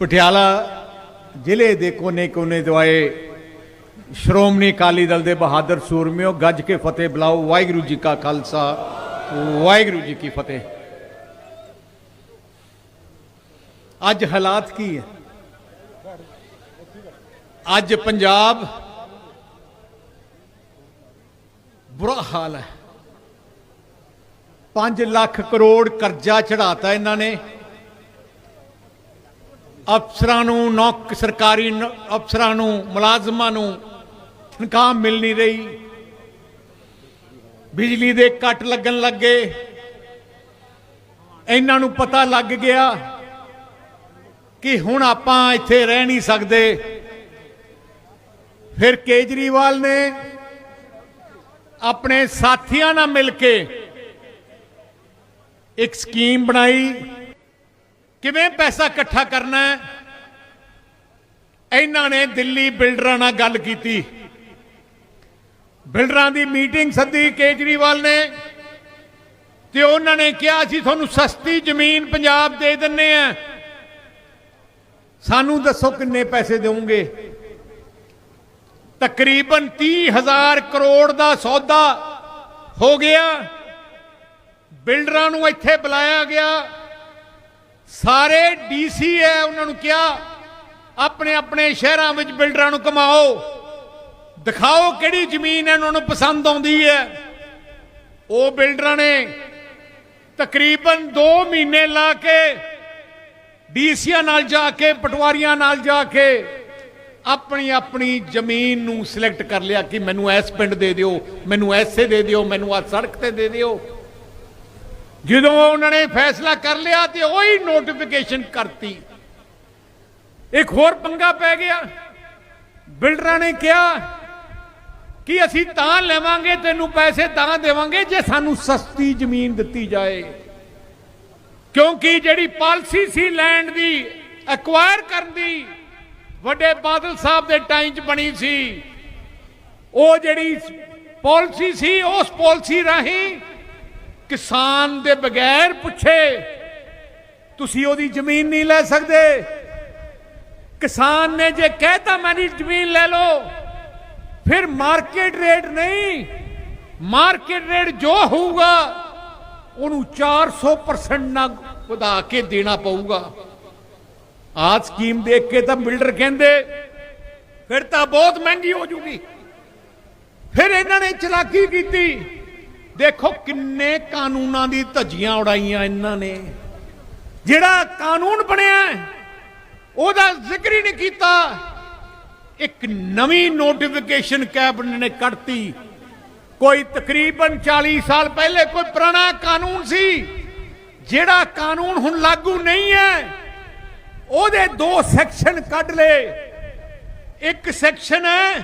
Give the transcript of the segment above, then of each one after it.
ਪਟਿਆਲਾ ਜ਼ਿਲ੍ਹੇ ਦੇ ਕੋਨੇ-ਕੋਨੇ ਦਵਾਏ ਸ਼੍ਰੋਮਣੀ ਅਕਾਲੀ ਦਲ ਦੇ ਬਹਾਦਰ ਸੂਰਮਿਓ, ਗੱਜ ਕੇ ਫਤਿਹ ਬੁਲਾਓ, ਵਾਹਿਗੁਰੂ ਜੀ ਕਾ ਖਾਲਸਾ, ਵਾਹਿਗੁਰੂ ਜੀ ਕੀ ਫਤਿਹ। ਅੱਜ ਹਾਲਾਤ ਕੀ ਹੈ? ਅੱਜ ਪੰਜਾਬ ਬੁਰਾ ਹਾਲ ਹੈ। 5 ਲੱਖ ਕਰੋੜ ਕਰਜ਼ਾ ਚੜਾਤਾ ਇਹਨਾਂ ਨੇ। ਅਫਸਰਾਂ ਨੂੰ, ਨੌਕ, ਸਰਕਾਰੀ ਅਫਸਰਾਂ ਨੂੰ, ਮੁਲਾਜ਼ਮਾਂ ਨੂੰ ਤਨਖਾਹ ਮਿਲ ਨਹੀਂ ਰਹੀ। ਬਿਜਲੀ ਦੇ ਕੱਟ ਲੱਗਣ ਲੱਗੇ ਇਹਨਾਂ ਨੂੰ ਪਤਾ ਲੱਗ ਗਿਆ ਕਿ ਹੁਣ ਆਪਾਂ ਇੱਥੇ ਰਹਿ ਨਹੀਂ ਸਕਦੇ। ਫਿਰ ਕੇਜਰੀਵਾਲ ਨੇ ਆਪਣੇ ਸਾਥੀਆਂ ਨਾਲ ਮਿਲ ਕੇ ਇੱਕ ਸਕੀਮ ਬਣਾਈ। ਕਿਵੇਂ ਪੈਸਾ ਇਕੱਠਾ ਕਰਨਾ ਹੈ? ਇਹਨਾਂ ਨੇ ਦਿੱਲੀ ਬਿਲਡਰਾਂ ਨਾਲ ਗੱਲ ਕੀਤੀ। ਬਿਲਡਰਾਂ ਦੀ ਮੀਟਿੰਗ ਸੱਦੀ ਕੇਜਰੀਵਾਲ ਨੇ ਤੇ ਉਹਨਾਂ ਨੇ ਕਿਹਾ, ਅਸੀਂ ਤੁਹਾਨੂੰ ਸਸਤੀ ਜ਼ਮੀਨ ਪੰਜਾਬ ਦੇ ਦਿੰਨੇ ਆ। ਸਾਨੂੰ ਦੱਸੋ ਕਿੰਨੇ ਪੈਸੇ ਦੇਵੋਗੇ? ਤਕਰੀਬਨ 30000 ਕਰੋੜ ਦਾ ਸੌਦਾ ਹੋ ਗਿਆ। ਬਿਲਡਰਾਂ ਨੂੰ ਇੱਥੇ ਬੁਲਾਇਆ ਗਿਆ। ਸਾਰੇ ਡੀਸੀ ਹੈ ਉਹਨਾਂ ਨੂੰ ਕਿਹਾ, ਆਪਣੇ ਆਪਣੇ ਸ਼ਹਿਰਾਂ ਵਿੱਚ ਬਿਲਡਰਾਂ ਨੂੰ ਕਮਾਓ ਦਿਖਾਓ ਕਿਹੜੀ ਜ਼ਮੀਨ ਹੈ ਉਹਨਾਂ ਨੂੰ ਪਸੰਦ ਆਉਂਦੀ ਹੈ ਉਹ ਬਿਲਡਰਾਂ ਨੇ ਤਕਰੀਬਨ 2 ਮਹੀਨੇ ਲਾ ਕੇ ਡੀਸੀਆਂ ਨਾਲ ਜਾ ਕੇ, ਪਟਵਾਰੀਆਂ ਨਾਲ ਜਾ ਕੇ ਆਪਣੀ ਆਪਣੀ ਜ਼ਮੀਨ ਨੂੰ ਸਿਲੈਕਟ ਕਰ ਲਿਆ ਕਿ ਮੈਨੂੰ ਇਸ ਪਿੰਡ ਦੇ ਦਿਓ, ਮੈਨੂੰ ਐਸੇ ਦੇ ਦਿਓ, ਮੈਨੂੰ ਆ ਸੜਕ ਤੇ ਦੇ ਦਿਓ। ਜਦੋਂ ਉਹਨਾਂ ਨੇ ਫੈਸਲਾ ਕਰ ਲਿਆ ਤੇ ਉਹੀ ਨੋਟੀਫਿਕੇਸ਼ਨ ਕਰਤੀ। ਇੱਕ ਹੋਰ ਪੰਗਾ ਪੈ ਗਿਆ। ਬਿਲਡਰਾਂ ਨੇ ਕਿਹਾ ਕਿ ਅਸੀਂ ਤਾਂ ਲੈਵਾਂਗੇ, ਤੈਨੂੰ ਪੈਸੇ ਤਾਂ ਦੇਵਾਂਗੇ ਜੇ ਸਾਨੂੰ ਸਸਤੀ ਜ਼ਮੀਨ ਦਿੱਤੀ ਜਾਏ। ਕਿਉਂਕਿ ਜਿਹੜੀ ਪਾਲਿਸੀ ਸੀ ਲੈਂਡ ਦੀ ਐਕਵਾਇਰ ਕਰਨ ਦੀ, ਵੱਡੇ ਬਾਦਲ ਸਾਹਿਬ ਦੇ ਟਾਈਮ 'ਚ ਬਣੀ ਸੀ, ਉਹ ਜਿਹੜੀ ਪਾਲਿਸੀ ਸੀ, ਉਸ ਪਾਲਿਸੀ ਰਾਹੀਂ ਕਿਸਾਨ ਦੇ ਬਗੈਰ ਪੁੱਛੇ, ਤੁਸੀਂ ਉਹਦੀ ਜ਼ਮੀਨ ਨਹੀਂ ਲੈ ਸਕਦੇ। ਕਿਸਾਨ ਨੇ ਜੇ ਕਹਿਤਾ ਮੇਰੀ ਜ਼ਮੀਨ ਲੈ ਲਓ, ਫਿਰ ਮਾਰਕੀਟ ਰੇਟ ਨਹੀਂ, ਮਾਰਕੀਟ ਰੇਟ ਜੋ ਹੋਊਗਾ, ਉਹਨੂੰ 400% ਨਾ ਵਧਾ ਕੇ ਦੇਣਾ ਪਊਗਾ। ਆ ਸਕੀਮ ਦੇਖ ਕੇ ਤਾਂ ਬਿਲਡਰ ਕਹਿੰਦੇ, ਫਿਰ ਤਾਂ ਬਹੁਤ ਮਹਿੰਗੀ ਹੋ ਜੂਗੀ। ਫਿਰ ਇਹਨਾਂ ਨੇ ਚਲਾਕੀ ਕੀਤੀ। ਦੇਖੋ ਕਿੰਨੇ ਕਾਨੂੰਨਾਂ ਦੀ ਧੱਜੀਆਂ ਉਡਾਈਆਂ ਇਹਨਾਂ ਨੇ। ਜਿਹੜਾ ਕਾਨੂੰਨ ਬਣਿਆ ਉਹਦਾ ਜ਼ਿਕਰ ਹੀ ਨਹੀਂ ਕੀਤਾ। ਇੱਕ ਨਵੀਂ ਨੋਟੀਫਿਕੇਸ਼ਨ ਕੈਬਨਿਟ ਨੇ ਕੱਢਤੀ। ਕੋਈ ਤਕਰੀਬਨ 40 ਸਾਲ ਪਹਿਲੇ ਕੋਈ ਪੁਰਾਣਾ ਕਾਨੂੰਨ ਸੀ। ਜਿਹੜਾ ਕਾਨੂੰਨ ਹੁਣ ਲਾਗੂ ਨਹੀਂ ਹੈ, ਉਹਦੇ ਦੋ ਸੈਕਸ਼ਨ ਕੱਢ ਲਏ। ਇੱਕ ਸੈਕਸ਼ਨ ਹੈ,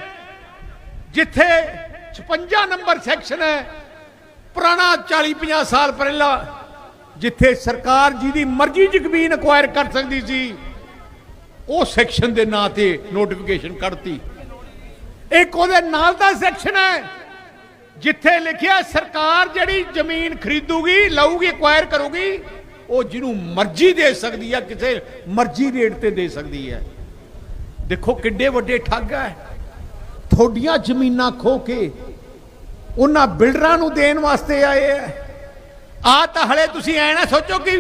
ਜਿੱਥੇ 56 ਨੰਬਰ ਸੈਕਸ਼ਨ ਹੈ ਪੁਰਾਣਾ 40 50 ਸਾਲ ਪਹਿਲਾਂ ਜਿੱਥੇ ਸਰਕਾਰ ਜਿਹਦੀ ਮਰਜ਼ੀ ਜ਼ਮੀਨ ਅਕਵਾਇਰ ਕਰ ਸਕਦੀ ਸੀ, ਉਹ ਸੈਕਸ਼ਨ ਦੇ ਨਾਂ ਤੇ ਨੋਟੀਫਿਕੇਸ਼ਨ ਕੱਢਤੀ। ਇੱਕ ਉਹਦੇ ਨਾਲ ਦਾ ਸੈਕਸ਼ਨ ਹੈ, ਜਿੱਥੇ ਲਿਖਿਆ ਸਰਕਾਰ ਜਿਹੜੀ ਜ਼ਮੀਨ ਖਰੀਦੂਗੀ, ਲਊਗੀ ਅਕਵਾਇਰ ਕਰੂਗੀ, ਉਹ ਜਿਹਨੂੰ ਮਰਜ਼ੀ ਦੇ ਸਕਦੀ ਹੈ ਕਿਸੇ ਮਰਜ਼ੀ ਰੇਟ ਤੇ ਦੇ ਸਕਦੀ ਹੈ ਦੇਖੋ ਕਿੱਡੇ ਵੱਡੇ ਠੱਗ ਹੈ ਥੋਡੀਆਂ ਜ਼ਮੀਨਾਂ ਖੋ ਕੇ ਉਹਨਾਂ ਬਿਲਡਰਾਂ ਨੂੰ ਦੇਣ ਵਾਸਤੇ ਆਏ ਐ। ਆ ਤਾਂ ਹਲੇ ਤੁਸੀਂ ਐ ਨਾ ਸੋਚੋ ਕਿ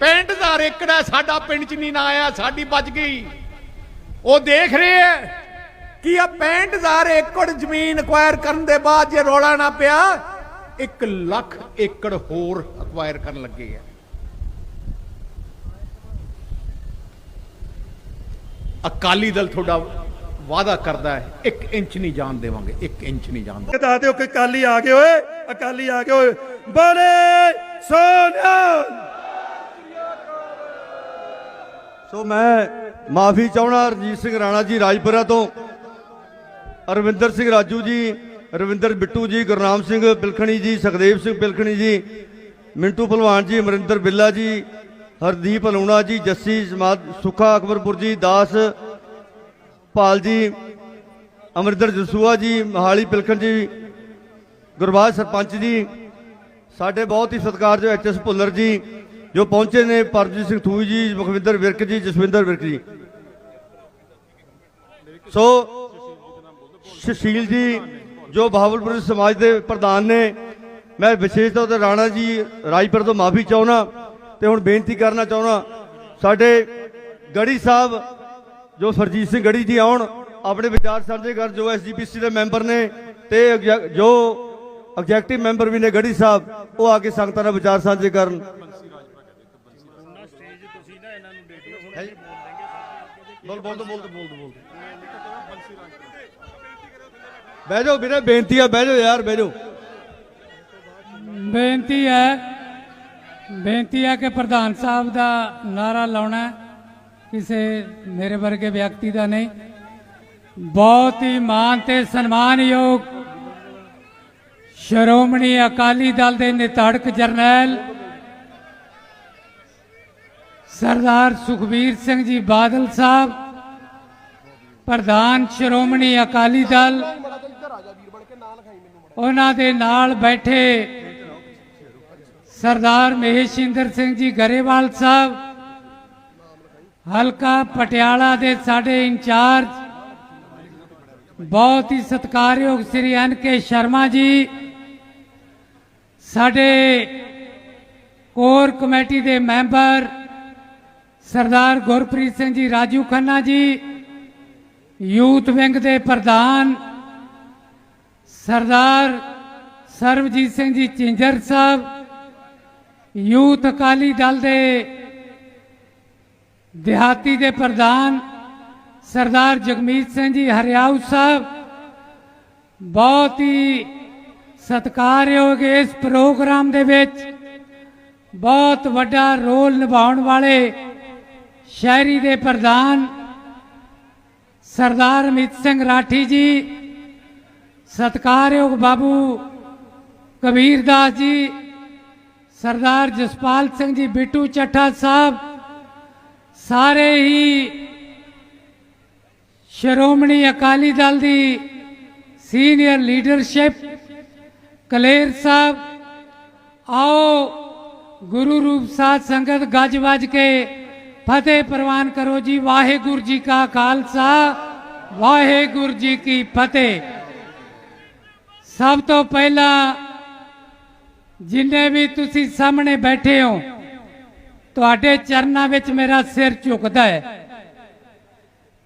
65000 ਏਕੜ ਹੈ ਸਾਡਾ ਪਿੰਡ ਚ ਨਹੀਂ ਨਾ ਆਇਆ, ਸਾਡੀ ਬਚ ਗਈ। ਉਹ ਦੇਖ ਰਹੇ ਐ ਕਿ ਆ 65000 ਏਕੜ ਜ਼ਮੀਨ ਅਕਵਾਇਰ ਕਰਨ ਦੇ ਬਾਅਦ ਜੇ ਰੌਲਾ ਨਾ ਪਿਆ 1 ਲੱਖ ਏਕੜ ਹੋਰ ਅਕਵਾਇਰ ਕਰਨ ਲੱਗੇ ਆ ਅਕਾਲੀ ਦਲ ਤੁਹਾਡਾ ਵਾਅਦਾ ਕਰਦਾ ਹੈ 1 ਇੰਚ ਨਹੀਂ ਜਾਣ ਦੇਵਾਂਗੇ 1 ਇੰਚ ਨਹੀਂ ਜਾਣ ਦੇਵਾਂਗੇ। ਕਹਤਾ ਦਿਓ ਕਿ ਅਕਾਲੀ ਆ ਗਏ ਓਏ ਅਕਾਲੀ ਆ ਗਏ ਓਏ। ਬੋਲੇ ਸੋਨਿਆ। ਸੋ ਮੈਂ ਮਾਫੀ ਚਾਹਣਾ ਰਜੀਤ ਸਿੰਘ ਰਾਣਾ ਜੀ ਰਾਜਪੁਰਾ ਤੋਂ। ਅਰਵਿੰਦਰ ਸਿੰਘ ਰਾਜੂ ਜੀ ਰਵਿੰਦਰ ਬਿੱਟੂ ਜੀ ਗੁਰਨਾਮ ਸਿੰਘ ਬਿਲਖਣੀ ਜੀ ਸੁਖਦੇਵ ਸਿੰਘ ਬਿਲਖਣੀ ਜੀ ਮਿੰਟੂ ਭਲਵਾਨ ਜੀ ਅਮਰਿੰਦਰ ਬਿੱਲਾ ਜੀ ਹਰਦੀਪ ਹਲੂਣਾ ਜੀ ਜੱਸੀ ਸਮਾਦ ਸੁਖਾ ਅਕਬਰਪੁਰ ਜੀ ਦਾਸ ਪਾਲ ਜੀ ਅਮਰਿੰਦਰ ਜਸੂਆ ਜੀ, ਮਹਾਲੀ ਪਿਲਖਣ ਜੀ, ਗੁਰਬਾਜ ਸਰਪੰਚ ਜੀ, ਸਾਡੇ ਬਹੁਤ ਹੀ ਸਤਿਕਾਰਯੋਗ ਐਚਐਸ ਭੁੱਲਰ ਜੀ, ਜੋ ਪਹੁੰਚੇ ਨੇ ਪਰਮਜੀਤ ਸਿੰਘ ਥੂਈ ਜੀ, ਮੁਖਵਿੰਦਰ ਵਿਰਕ ਜੀ, ਜਸਵਿੰਦਰ ਵਿਰਕ ਜੀ। ਸੋ, ਸੁਸ਼ੀਲ ਜੀ, ਜੋ ਬਹਾਵਲਪੁਰ ਸਮਾਜ ਦੇ ਪ੍ਰਧਾਨ ਨੇ, ਮੈਂ ਵਿਸ਼ੇਸ਼ ਤੌਰ ਤੇ ਰਾਣਾ ਜੀ, ਰਾਜਪੁਰ ਤੋਂ ਮਾਫੀ ਚਾਹੁੰਦਾ ਤੇ ਹੁਣ ਬੇਨਤੀ ਕਰਨਾ ਚਾਹੁੰਦਾ, ਸਾਡੇ ਗੜੀ ਸਾਹਿਬ ਜੋ ਸਰਜੀਤ ਸਿੰਘ ਗੜੀ ਜੀ ਆਉਣ ਆਪਣੇ ਵਿਚਾਰ ਸਾਂਝੇ ਕਰ ਜੋ ਐਸਜੀਪੀਸੀ ਦੇ ਮੈਂਬਰ ਨੇ ਤੇ ਜੋ ਐਗਜ਼ੈਕਟਿਵ ਮੈਂਬਰ ਵੀ ਨੇ ਗੜੀ ਸਾਹਿਬ ਉਹ ਆ ਕੇ ਸੰਗਤਾਂ ਨਾਲ ਵਿਚਾਰ ਸਾਂਝੇ ਕਰਨ? ਬੋਲ ਬੋਲ ਬੋਲ ਬੋਲ ਬੋਲ ਬਹਿ ਜਾਓ ਵੀਰੇ ਬੇਨਤੀ ਆ ਬਹਿ ਜਾਓ ਯਾਰ ਬਹਿ ਜਾਓ। ਬੇਨਤੀ ਹੈ ਬੇਨਤੀ ਹੈ ਕਿ ਪ੍ਰਧਾਨ ਸਾਹਿਬ ਦਾ ਨਾਰਾ ਲਾਉਣਾ ਹੈ, ਕਿਸੇ ਮੇਰੇ ਵਰਗੇ ਵਿਅਕਤੀ ਦਾ ਨਹੀਂ। ਬਹੁਤ ਹੀ ਮਾਨ ਤੇ ਸਨਮਾਨਯੋਗ ਸ਼੍ਰੋਮਣੀ ਅਕਾਲੀ ਦਲ ਦੇ ਨਿਤਾੜਕ ਜਰਨੈਲ ਸਰਦਾਰ ਸੁਖਬੀਰ ਸਿੰਘ ਜੀ ਬਾਦਲ ਸਾਹਿਬ, ਪ੍ਰਧਾਨ ਸ਼੍ਰੋਮਣੀ ਅਕਾਲੀ ਦਲ, ਉਹਨਾਂ ਦੇ ਨਾਲ ਬੈਠੇ ਸਰਦਾਰ ਮਹੇਸ਼ਿੰਦਰ ਸਿੰਘ ਜੀ ਗਰੇਵਾਲ ਸਾਹਿਬ ਹਲਕਾ ਪਟਿਆਲਾ ਦੇ ਸਾਡੇ ਇੰਚਾਰਜ ਬਹੁਤ ਹੀ ਸਤਿਕਾਰਯੋਗ ਸ੍ਰੀ ਐਨ ਕੇ ਸ਼ਰਮਾ ਜੀ, ਸਾਡੇ ਕੋਰ ਕਮੇਟੀ ਦੇ ਮੈਂਬਰ ਸਰਦਾਰ ਗੁਰਪ੍ਰੀਤ ਸਿੰਘ ਜੀ, ਰਾਜੂ ਖੰਨਾ ਜੀ, ਯੂਥ ਵਿੰਗ ਦੇ ਪ੍ਰਧਾਨ ਸਰਦਾਰ ਸਰਬਜੀਤ ਸਿੰਘ ਜੀ ਚਿੰਜਰ ਸਾਹਿਬ, ਯੂਥ ਅਕਾਲੀ ਦਲ ਦੇ ਦਿਹਾਤੀ ਦੇ ਪ੍ਰਧਾਨ ਸਰਦਾਰ ਜਗਮੀਤ ਸਿੰਘ ਜੀ ਹਰਿਆਊ ਸਾਹਿਬ, ਬਹੁਤ ਹੀ ਸਤਿਕਾਰਯੋਗ ਇਸ ਪ੍ਰੋਗਰਾਮ ਦੇ ਵਿੱਚ ਬਹੁਤ ਵੱਡਾ ਰੋਲ ਨਿਭਾਉਣ ਵਾਲੇ ਸ਼ਹਿਰੀ ਦੇ ਪ੍ਰਧਾਨ ਸਰਦਾਰ ਅਮਿਤ ਸਿੰਘ ਰਾਠੀ ਜੀ, ਸਤਿਕਾਰਯੋਗ ਬਾਬੂ ਕਬੀਰ ਦਾਸ ਜੀ, ਸਰਦਾਰ ਜਸਪਾਲ ਸਿੰਘ ਜੀ, ਬਿੱਟੂ ਚੱਠਾ ਸਾਹਿਬ ਸਾਰੇ ਹੀ ਸ਼੍ਰੋਮਣੀ ਅਕਾਲੀ ਦਲ ਦੀ ਸੀਨੀਅਰ ਲੀਡਰਸ਼ਿਪ, ਕਲੇਰ ਸਾਹਿਬ, ਆਓ ਗੁਰੂ ਰੂਪ ਸਾਧ ਸੰਗਤ ਗੱਜ ਵੱਜ ਕੇ ਫਤਿਹ ਪ੍ਰਵਾਨ ਕਰੋ ਜੀ। ਵਾਹਿਗੁਰੂ ਜੀ ਕਾ ਖਾਲਸਾ, ਵਾਹਿਗੁਰੂ ਜੀ ਕੀ ਫਤਿਹ। ਸਭ ਤੋਂ ਪਹਿਲਾਂ ਜਿੰਨੇ ਵੀ ਤੁਸੀਂ ਸਾਹਮਣੇ ਬੈਠੇ ਹੋ ਤੁਹਾਡੇ ਚਰਨਾਂ ਵਿੱਚ ਮੇਰਾ ਸਿਰ ਝੁਕਦਾ ਹੈ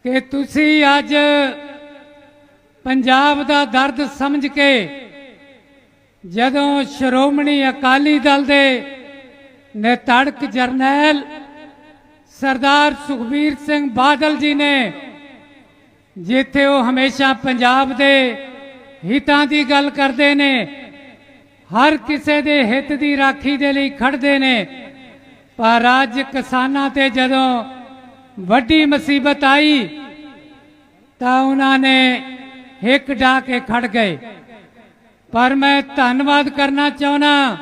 ਕਿ ਤੁਸੀਂ ਅੱਜ ਪੰਜਾਬ ਦਾ ਦਰਦ ਸਮਝ ਕੇ ਜਦੋਂ ਸ਼੍ਰੋਮਣੀ ਅਕਾਲੀ ਦਲ ਦੇ ਨਿਤੜਕ ਜਰਨੈਲ ਸਰਦਾਰ ਸੁਖਬੀਰ ਸਿੰਘ ਬਾਦਲ ਜੀ ਨੇ, ਜਿੱਥੇ ਉਹ ਹਮੇਸ਼ਾ ਪੰਜਾਬ ਦੇ ਹਿੱਤਾਂ ਦੀ ਗੱਲ ਕਰਦੇ ਨੇ, ਹਰ ਕਿਸੇ ਦੇ ਹਿੱਤ ਦੀ ਰਾਖੀ ਦੇ ਲਈ ਖੜਦੇ ਨੇ ਪਰ ਅੱਜ ਕਿਸਾਨਾਂ ਤੇ ਜਦੋਂ ਵੱਡੀ ਮੁਸੀਬਤ ਆਈ, ਤਾਂ ਉਹਨਾਂ ਨੇ ਹਿੱਕ ਢਾ ਕੇ ਖੜ ਗਏ। ਪਰ ਮੈਂ ਧੰਨਵਾਦ ਕਰਨਾ ਚਾਹੁੰਦਾ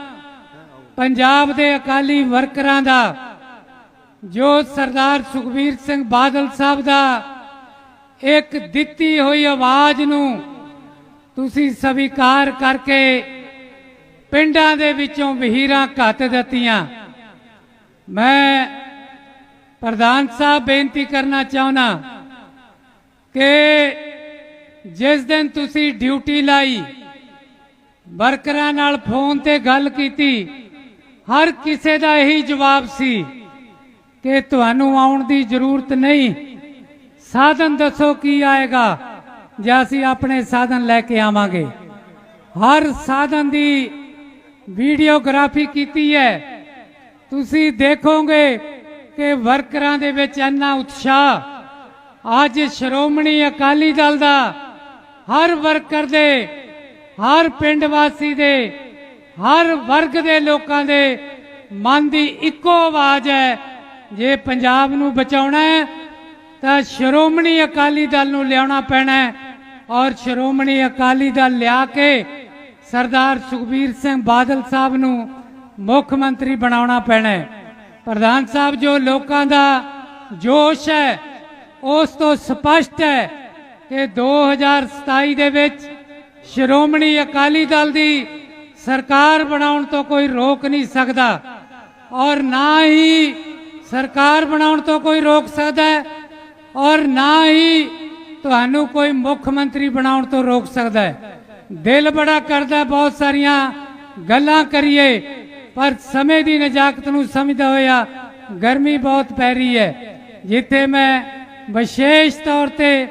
ਪੰਜਾਬ ਦੇ ਅਕਾਲੀ ਵਰਕਰਾਂ ਦਾ, ਜੋ ਸਰਦਾਰ ਸੁਖਬੀਰ ਸਿੰਘ ਬਾਦਲ ਸਾਹਿਬ ਦਾ ਇੱਕ ਦਿੱਤੀ ਹੋਈ ਆਵਾਜ਼ ਨੂੰ ਤੁਸੀਂ ਸਵੀਕਾਰ ਕਰਕੇ ਪਿੰਡਾਂ ਦੇ ਵਿੱਚੋਂ ਵਹੀਰਾਂ ਘੱਤ ਦਿੱਤੀਆਂ। ਮੈਂ ਪ੍ਰਧਾਨ ਸਾਹਿਬ ਬੇਨਤੀ ਕਰਨਾ ਚਾਹੁੰਦਾ ਕਿ ਜਿਸ ਦਿਨ ਤੁਸੀਂ ਡਿਊਟੀ ਲਾਈ, ਵਰਕਰਾਂ ਨਾਲ ਫੋਨ ਤੇ ਗੱਲ ਕੀਤੀ, ਹਰ ਕਿਸੇ ਦਾ ਇਹੀ ਜਵਾਬ ਸੀ ਕਿ ਤੁਹਾਨੂੰ ਆਉਣ ਦੀ ਜ਼ਰੂਰਤ ਨਹੀਂ। ਸਾਧਨ ਦੱਸੋ ਕੀ ਆਏਗਾ ਜਾਂ ਅਸੀਂ ਆਪਣੇ ਸਾਧਨ ਲੈ ਕੇ ਆਵਾਂਗੇ। ਹਰ ਸਾਧਨ ਦੀ ਵੀਡੀਓਗ੍ਰਾਫੀ ਕੀਤੀ ਹੈ। ਤੁਸੀਂ ਦੇਖੋਗੇ ਕਿ ਵਰਕਰਾਂ ਦੇ ਵਿੱਚ ਇੰਨਾ ਉਤਸ਼ਾਹ। ਅੱਜ ਸ਼੍ਰੋਮਣੀ ਅਕਾਲੀ ਦਲ ਦਾ ਹਰ ਵਰਕਰ ਦੇ, ਹਰ ਪਿੰਡ ਵਾਸੀ ਦੇ, ਹਰ ਵਰਗ ਦੇ ਲੋਕਾਂ ਦੇ ਮਨ ਦੀ ਇੱਕੋ ਆਵਾਜ਼ ਹੈ, ਜੇ ਪੰਜਾਬ ਨੂੰ ਬਚਾਉਣਾ ਹੈ, ਤਾਂ ਸ਼੍ਰੋਮਣੀ ਅਕਾਲੀ ਦਲ ਨੂੰ ਲਿਆਉਣਾ ਪੈਣਾ ਹੈ ਔਰ ਸ਼੍ਰੋਮਣੀ ਅਕਾਲੀ ਦਲ ਲਿਆ ਕੇ ਸਰਦਾਰ ਸੁਖਬੀਰ ਸਿੰਘ ਬਾਦਲ ਸਾਹਿਬ ਨੂੰ ਮੁੱਖ ਮੰਤਰੀ ਬਣਾਉਣਾ ਪੈਣਾ ਹੈ। ਪ੍ਰਧਾਨ ਸਾਹਿਬ ਜੋ ਲੋਕਾਂ ਦਾ ਜੋਸ਼ ਹੈ, ਉਸ ਤੋਂ ਸਪਸ਼ਟ ਹੈ ਕਿ 2027 ਦੇ ਵਿੱਚ ਸ਼੍ਰੋਮਣੀ ਅਕਾਲੀ ਦਲ ਦੀ ਸਰਕਾਰ ਬਣਾਉਣ ਤੋਂ ਕੋਈ ਰੋਕ ਨਹੀਂ ਸਕਦਾ ਔਰ ਨਾ ਹੀ ਸਰਕਾਰ ਬਣਾਉਣ ਤੋਂ ਕੋਈ ਰੋਕ ਸਕਦਾ ਔਰ ਨਾ ਹੀ ਤੁਹਾਨੂੰ ਕੋਈ ਮੁੱਖ ਮੰਤਰੀ ਬਣਾਉਣ ਤੋਂ ਰੋਕ ਸਕਦਾ ਦਿਲ ਬੜਾ ਕਰਦਾ ਬਹੁਤ ਸਾਰੀਆਂ ਗੱਲਾਂ ਕਰੀਏ। ਪਰ ਸਮੇਂ ਦੀ ਨਜਾਕਤ ਨੂੰ ਸਮਝਦਾ ਹੋਇਆ ਗਰਮੀ ਬਹੁਤ ਪੈ ਰਹੀ ਹੈ। ਜਿੱਥੇ ਮੈਂ ਵਿਸ਼ੇਸ਼ ਤੌਰ ਤੇ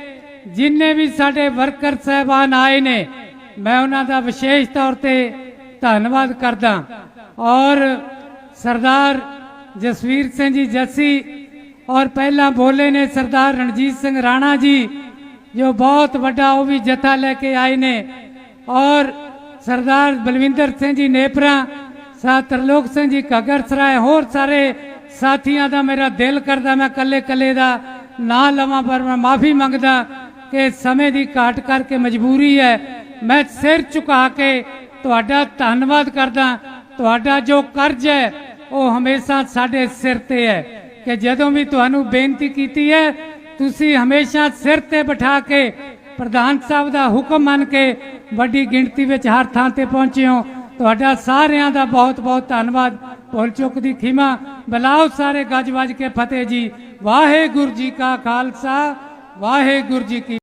ਜਿੰਨੇ ਵੀ ਸਾਡੇ ਵਰਕਰ ਸਹਿਬਾਨ ਆਏ ਨੇ, ਮੈਂ ਉਹਨਾਂ ਦਾ ਵਿਸ਼ੇਸ਼ ਤੌਰ ਤੇ ਧੰਨਵਾਦ ਕਰਦਾ। ਔਰ ਸਰਦਾਰ ਜਸਵੀਰ ਸਿੰਘ ਜੀ ਜੱਸੀ ਔਰ ਪਹਿਲਾਂ ਬੋਲੇ ਨੇ ਸਰਦਾਰ ਰਣਜੀਤ ਸਿੰਘ ਰਾਣਾ ਜੀ, ਜੋ ਬਹੁਤ ਵੱਡਾ ਉਹ ਵੀ ਜਥਾ ਲੈ ਕੇ ਆਏ ਨੇ। ਔਰ ਸਰਦਾਰ ਬਲਵਿੰਦਰ ਸਿੰਘ ਜੀ ਨੇਪਰਾ ਸਾ ਤਰਲੋਕ ਸਿੰਘ ਜੀ ਘੱਗਰ ਸਰਾਏ ਹੋਰ ਸਾਰੇ ਸਾਥੀਆਂ ਦਾ ਮੇਰਾ ਦਿਲ ਕਰਦਾ ਮੈਂ ਕੱਲੇ ਕੱਲੇ ਦਾ ਨਾਂ ਲਵਾਂ ਪਰ ਮੈਂ ਮਾਫੀ ਮੰਗਦਾ ਕਿ ਸਮੇਂ ਦੀ ਘਾਟ ਕਰਕੇ ਮਜਬੂਰੀ ਹੈ ਮੈਂ ਸਿਰ ਝੁਕਾ ਕੇ ਤੁਹਾਡਾ ਧੰਨਵਾਦ ਕਰਦਾ ਤੁਹਾਡਾ ਜੋ ਕਰਜ਼ ਹੈ ਉਹ ਹਮੇਸ਼ਾ ਸਾਡੇ ਸਿਰ ਤੇ ਹੈ ਕਿ ਜਦੋਂ ਵੀ ਤੁਹਾਨੂੰ ਬੇਨਤੀ ਕੀਤੀ ਹੈ ਤੁਸੀਂ ਹਮੇਸ਼ਾ ਸਿਰ ਤੇ ਬਿਠਾ ਕੇ ਪ੍ਰਧਾਨ ਸਾਹਿਬ ਦਾ ਹੁਕਮ ਮੰਨ ਕੇ ਵੱਡੀ ਗਿਣਤੀ ਵਿੱਚ ਹਰ ਥਾਂ ਤੇ ਪਹੁੰਚੇ ਹੋ ਤੁਹਾਡਾ ਸਾਰਿਆਂ ਦਾ ਬਹੁਤ ਬਹੁਤ ਧੰਨਵਾਦ। ਭੁੱਲ ਚੁੱਕ ਦੀ ਖਿਮਾ। ਬਲਾਓ ਸਾਰੇ ਗੱਜ ਵੱਜ ਕੇ ਫਤਿਹ ਜੀ। ਵਾਹਿਗੁਰੂ ਜੀ ਕਾ ਖਾਲਸਾ। ਵਾਹਿਗੁਰੂ ਜੀ ਕੀ